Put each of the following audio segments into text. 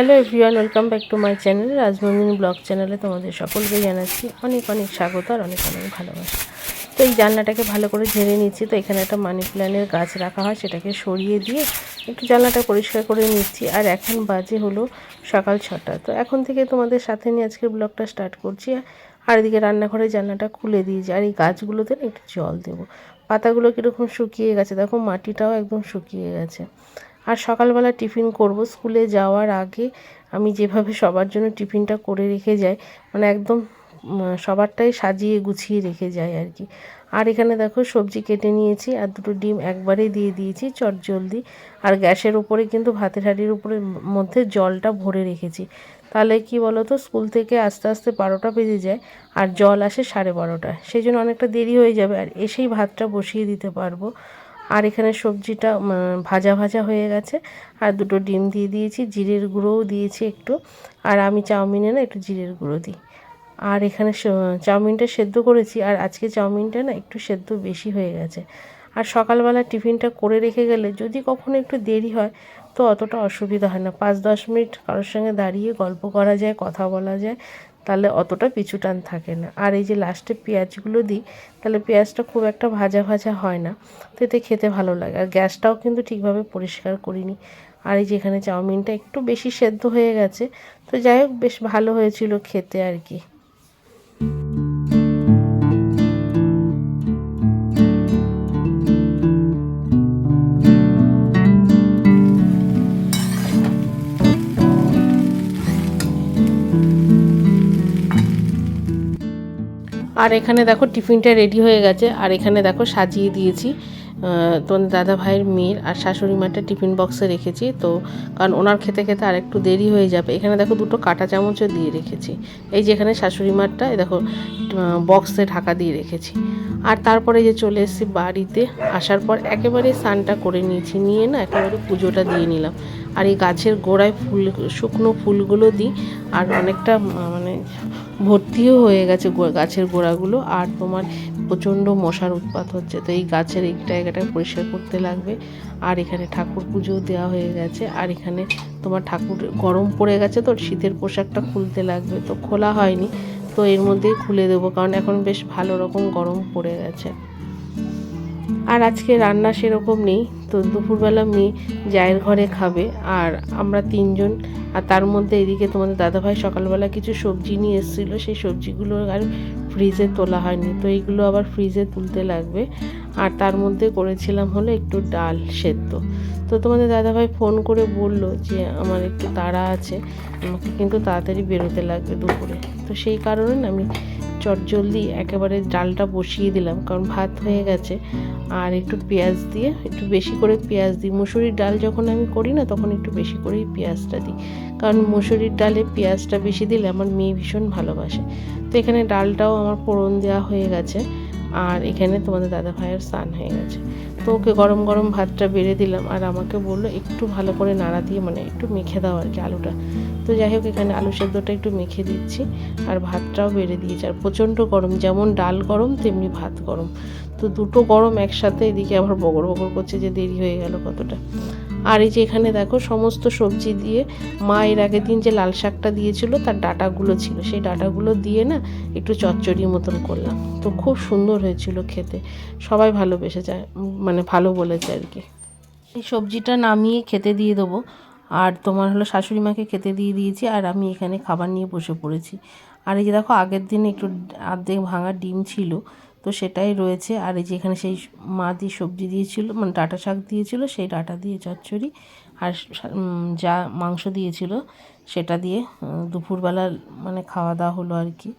Hello everyone welcome back to my channel Rajnandini blog চ্যানেলে তোমাদের সকলকে জানাচ্ছি অনেক অনেক স্বাগত আর অনেক অনেক ভালোবাসা। তো এই জানলাটাকে ভালো করে ঝেড়ে নিচ্ছি, তো এখানে একটা মানি প্ল্যানের গাছ রাখা হয়, সেটাকে সরিয়ে দিয়ে একটু জানলাটা পরিষ্কার করে নিচ্ছি, আর এখন বাজে হলো সকাল ছটা। তো এখন থেকে তোমাদের সাথে নিয়ে আজকে ব্লগটা স্টার্ট করছি, আর এদিকে রান্নাঘরের জানলাটা খুলে দিয়েছি আর এই গাছগুলোতে একটু জল দেবো। পাতাগুলো কীরকম শুকিয়ে গেছে, দেখো মাটিটাও একদম শুকিয়ে গেছে। আর সকালবেলা টিফিন করব স্কুলে যাওয়ার আগে। আমি যেভাবে সবার জন্য টিফিনটা করে রেখে যাই মানে একদম সবারটাই সাজিয়ে গুছিয়ে রেখে যাই আর কি। আর এখানে দেখো সবজি কেটে নিয়েছি আর দুটো ডিম একবারে দিয়ে দিয়েছি চট জলদি। আর গ্যাসের উপরে কিন্তু ভাতের হাঁড়ির উপরে মধ্যে জলটা ভরে রেখেছি। তাহলে কি বলো তো স্কুল থেকে আস্তে আস্তে বারোটা বেজে যায় আর জল আসে সাড়ে বারোটা সেই জন্য অনেকটা দেরি হয়ে যাবে আর এসেই ভাতটা বসিয়ে দিতে পারব। আর এখানে সবজিটা ভাজা ভাজা হয়ে গেছে। আর দুটো ডিম দিয়ে দিয়েছি, জিরের গুঁড়োও দিয়েছি একটু। আর আমি চাউমিনে না একটু জিরের গুঁড়ো দিই। আর এখানে চাউমিনটা সেদ্ধ করেছি, আর আজকে চাউমিনটা না একটু সেদ্ধ বেশি হয়ে গেছে। আর সকালবেলা টিফিনটা করে রেখে গেলে যদি কখনো একটু দেরি হয়, তো অতটা অসুবিধা হয় না। পাঁচ দশ মিনিট কারোর সঙ্গে দাঁড়িয়ে গল্প করা যায়, কথা বলা যায়। তাহলে অতটা পিছু টান থাকে না। আর এই যে লাস্টে পেঁয়াজগুলো দিই, তাহলে পেঁয়াজটা খুব একটা ভাজা ভাজা হয় না। তো এতে খেতে ভালো লাগে। আর গ্যাসটাও কিন্তু ঠিকভাবে পরিষ্কার করিনি। আর এই যে এখানে চাউমিনটা একটু বেশি সেদ্ধ হয়ে গেছে। তো যাই হোক, বেশ ভালো হয়েছিল খেতে আর কি। আর এখানে দেখো টিফিনটা রেডি হয়ে গেছে। আর এখানে দেখো সাজিয়ে দিয়েছি তোমাদের দাদা ভাইয়ের মেয়ের আর শাশুড়ি মাটা টিফিন বক্সে রেখেছি। তো কারণ ওনার খেতে খেতে আর একটু দেরি হয়ে যাবে। এখানে দেখো দুটো কাঁটা চামচও দিয়ে রেখেছি। এই যে এখানে শাশুড়ি মারটা দেখো বক্সে ঢাকা দিয়ে রেখেছি। আর তারপরে যে চলে এসেছি বাড়িতে, আসার পর একেবারে স্নানটা করে নিয়েছি। নিয়ে না একেবারে পুজোটা দিয়ে নিলাম। আর এই গাছের গোড়ায় ফুল, শুকনো ফুলগুলো দিই। আর অনেকটা মানে ভর্তিও হয়ে গেছে গাছের গোড়াগুলো আর তোমার প্রচণ্ড মশার উৎপাত হচ্ছে। তো এই গাছের এই জায়গাটা পরিষ্কার করতে লাগবে। আর এখানে ঠাকুর পুজো দেওয়া হয়ে গেছে। আর এখানে তোমার ঠাকুর গরম পড়ে গেছে তো, শীতের পোশাকটা খুলতে লাগবে। তো খোলা হয়নি, তো এর মধ্যেই খুলে দেবো। কারণ এখন বেশ ভালো রকম গরম পড়ে গেছে। আর আজকে রান্না সেরকম নেই। তো দুপুরবেলা মেয়ে জায়ের ঘরে খাবে। আর আমরা তিনজন, আর তার মধ্যে এদিকে তোমাদের দাদাভাই সকালবেলা কিছু সবজি নিয়ে এসেছিল। সেই সবজিগুলো আর ফ্রিজে তোলা হয়নি। তো এইগুলো আবার ফ্রিজে তুলতে লাগবে। আর তার মধ্যে করেছিলাম হলো একটু ডাল সেদ্ধ। তো তোমাদের দাদাভাই ফোন করে বলল যে, আমার একটু তাড়া আছে। আমাকে কিন্তু তাড়াতাড়ি বেরোতে লাগবে দুপুরে। তো সেই কারণে আমি চটজলদি একেবারে ডালটা বসিয়ে দিলাম, কারণ ভাত হয়ে গেছে। আর একটু পেঁয়াজ দিয়ে, একটু বেশি করে পেঁয়াজ দিই। মুসুরির ডাল যখন আমি করি না, তখন একটু বেশি করেই পেঁয়াজটা দিই। কারণ মুসুরির ডালে পেঁয়াজটা বেশি দিলে আমার মেয়ে ভীষণ ভালোবাসে। তো এখানে ডালটাও আমার ফোড়ন দেওয়া হয়ে গেছে, আর এখানে তোমাদের দাদা ভাইয়ের স্নান হয়ে গেছে। তো ওকে গরম গরম ভাতটা বেড়ে দিলাম আর আমাকে বলল একটু ভালো করে নাড়া দিয়ে মানে একটু মেখে দাও আর কি আলুটা। তো যাই হোক, এখানে আলু সেদ্ধটা একটু মেখে দিচ্ছি আর ভাতটাও বেড়ে দিয়েছি। আর প্রচণ্ড গরম, যেমন ডাল গরম, তেমনি ভাত গরম। তো দুটো গরম একসাথে এদিকে আবার বগর বগর করছে যে দেরি হয়ে গেল কতটা। আর এই যে এখানে দেখো, সমস্ত সবজি দিয়ে মা এর আগের দিন যে লাল শাকটা দিয়েছিল, তার ডাটাগুলো ছিল। সেই ডাটাগুলো দিয়ে না একটু চচ্চড়ি মতন করলাম। তো খুব সুন্দর হয়েছিল খেতে। সবাই ভালোবেসে যায় মানে ভালো বলেছে আর কি। এই সবজিটা নামিয়ে খেতে দিয়ে দেবো। আর তোমার হলো শাশুড়ি মাকে খেতে দিয়ে দিয়েছি, আর আমি এখানে খাবার নিয়ে বসে পড়েছি। আর এই যে দেখো, আগের দিন একটু আর্ধেক ভাঙা ডিম ছিল তো সেটাই রয়েছে। আর এই যে এখানে সেই মা দিয়ে সবজি দিয়েছিল মানে ডাটা শাক দিয়েছিল, সেই ডাটা দিয়ে চচ্চড়ি আর যা মাংস দিয়েছিল, সেটা দিয়ে দুপুরবেলা মানে খাওয়া দাওয়া হলো আর কি।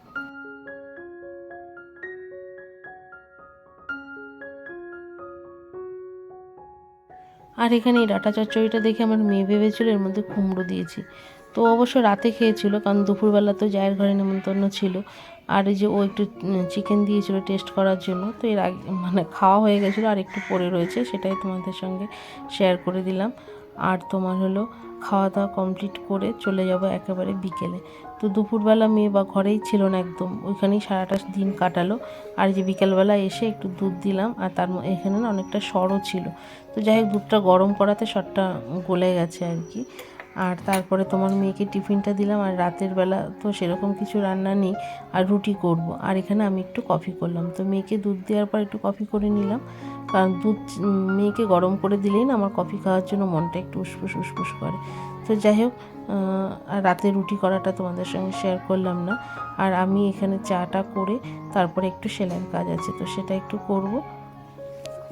আর এখানে এই ডাটা চচ্চড়িটা দেখে আমার মেয়ে ভেবেছিল এর মধ্যে কুমড়ো দিয়েছি। তো অবশ্য রাতে খেয়েছিল, কারণ দুপুরবেলা তো জায়ের ঘরে নেমন্তন্ন ছিল। আর এই যে ও একটু চিকেন দিয়েছিল টেস্ট করার জন্য, তো এর আগে মানে খাওয়া হয়ে গেছিল আর একটু পড়ে রয়েছে, সেটাই তোমাদের সঙ্গে শেয়ার করে দিলাম। আর তোমার হলো খাওয়া দাওয়া কমপ্লিট করে চলে যাব একেবারে বিকেলে। তো দুপুরবেলা মেয়ে বা ঘরেই ছিল না একদম, ওইখানেই সারাটা দিন কাটালো। আর যে বিকেলবেলা এসে একটু দুধ দিলাম, আর তার এখানে না অনেকটা সরও ছিল। তো যাই হোক, দুধটা গরম করাতে সরটা গলে গেছে আর কি। আর তারপরে তোমার মেয়েকে টিফিনটা দিলাম আর রাতের বেলা তো সেরকম কিছু রান্না নেই আর রুটি করব। আর এখানে আমি একটু কফি করলাম। তো মেয়েকে দুধ দেওয়ার পর একটু কফি করে নিলাম। কারণ দুধ মেয়েকে গরম করে দিলেই না আমার কফি খাওয়ার জন্য মনটা একটু উসফুস উসফুস করে। তো যাই হোক রাতে রুটি করাটা তোমাদের সঙ্গে শেয়ার করলাম না। আর আমি এখানে চাটা করে তারপরে একটু সেলাইয়ের কাজ আছে, তো সেটা একটু করব।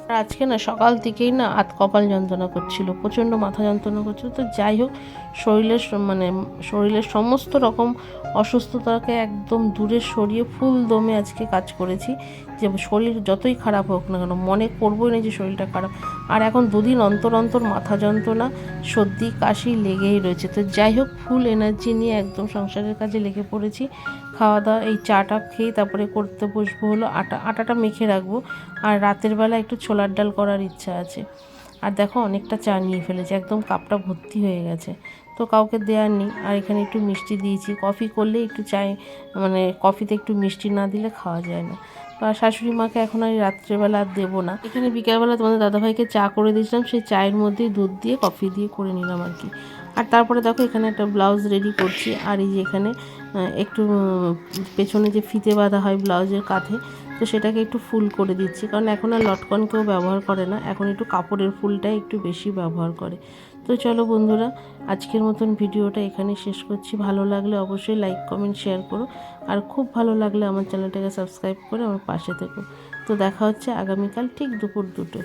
আজকে না, সকাল থেকেই না হাত কপাল যন্ত্রণা করছিল, প্রচণ্ড মাথা যন্ত্রণা করছিল। তো যাই হোক, শরীরের মানে শরীরের সমস্ত রকম অসুস্থতাকে একদম দূরে সরিয়ে ফুল দমে আজকে কাজ করেছি। যে শরীর যতই খারাপ হোক না কেন, মনে করবোই না যে শরীরটা খারাপ। আর এখন দুদিন অন্তর অন্তর মাথা যন্ত্রণা, সর্দি, কাশি লেগেই রয়েছে। তো যাই হোক ফুল এনার্জি নিয়ে একদম সংসারের কাজে লেগে পড়েছি। খাওয়া দাওয়া এই চাটা খেয়ে তারপরে করতে বসবো হলো আটা, আটাটা মেখে রাখব। আর রাতের বেলা একটু ছোলার ডাল করার ইচ্ছা আছে। আর দেখো অনেকটা চা নিয়ে ফেলেছে, একদম কাপটা ভর্তি হয়ে গেছে। তো কাউকে দেওয়ার নেই। আর এখানে একটু মিষ্টি দিয়েছি। কফি করলে একটু চায় মানে কফিতে একটু মিষ্টি না দিলে খাওয়া যায় না। তো আর শাশুড়ি মাকে এখন আর রাত্রেবেলা আর দেবো না। এখানে বিকেলবেলা তোমাদের দাদাভাইকে চা করে দিয়েছিলাম। সেই চায়ের মধ্যেই দুধ দিয়ে, কফি দিয়ে করে নিলাম আর কি। আর তারপরে দেখো এখানে একটা ব্লাউজ রেডি করছি। আর এই যে এখানে একটু পেছনে যে ফিতে বাঁধা হয় ব্লাউজের কাঁধে তো সেটাকে একটু ফুল করে দিচ্ছি। কারণ এখন আর লটকন কেউ ব্যবহার করে না। এখন একটু কাপড়ের ফুলটাই একটু বেশি ব্যবহার করে। তো চলো বন্ধুরা, আজকের মতন ভিডিওটা এখানে শেষ করছি। ভালো লাগলে অবশ্যই লাইক কমেন্ট শেয়ার করো। আর খুব ভালো লাগলে আমার চ্যানেলটাকে সাবস্ক্রাইব করে আমার পাশে থেকো। তো দেখা হচ্ছে আগামীকাল ঠিক দুপুর দুটো